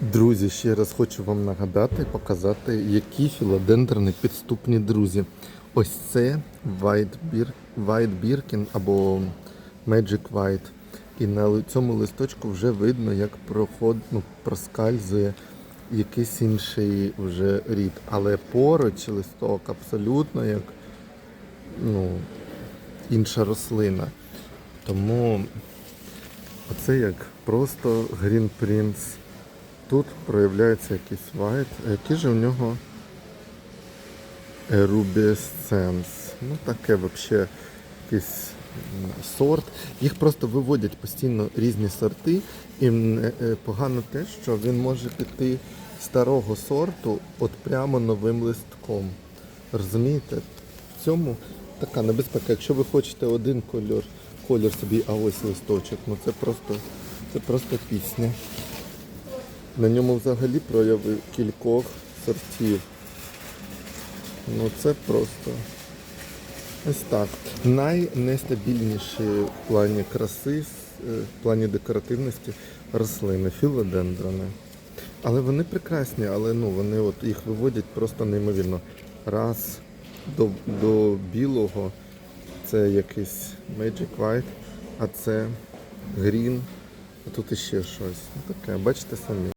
Друзі, ще раз хочу вам нагадати, показати, які філодендрони підступні друзі. Ось це White, Bir... Birkin або Magic White. І на цьому листочку вже видно, як проход... ну, проскальзує якийсь інший вже рід. Але поруч листок абсолютно як ну, інша рослина. Тому оце як просто Green Prince. Тут проявляється якийсь вайт. А який же у нього Rubescence? Ну таке взагалі якийсь сорт. Їх просто виводять постійно різні сорти. І е, е, погано те, що він може піти старого сорту от прямо новим листком. Розумієте? В цьому така небезпека. Якщо ви хочете один кольор, колір собі, а ось листочок, ну це просто, це просто пісня. На ньому взагалі прояви кількох сортів. Ну це просто ось так. Найнестабільніші в плані краси, е, в плані декоративності рослини, філодендрони. Але вони прекрасні, але ну вони от їх виводять просто неймовірно. Раз до, до білого це якийсь Magic White, а це Green, а тут іще щось. Таке, бачите самі.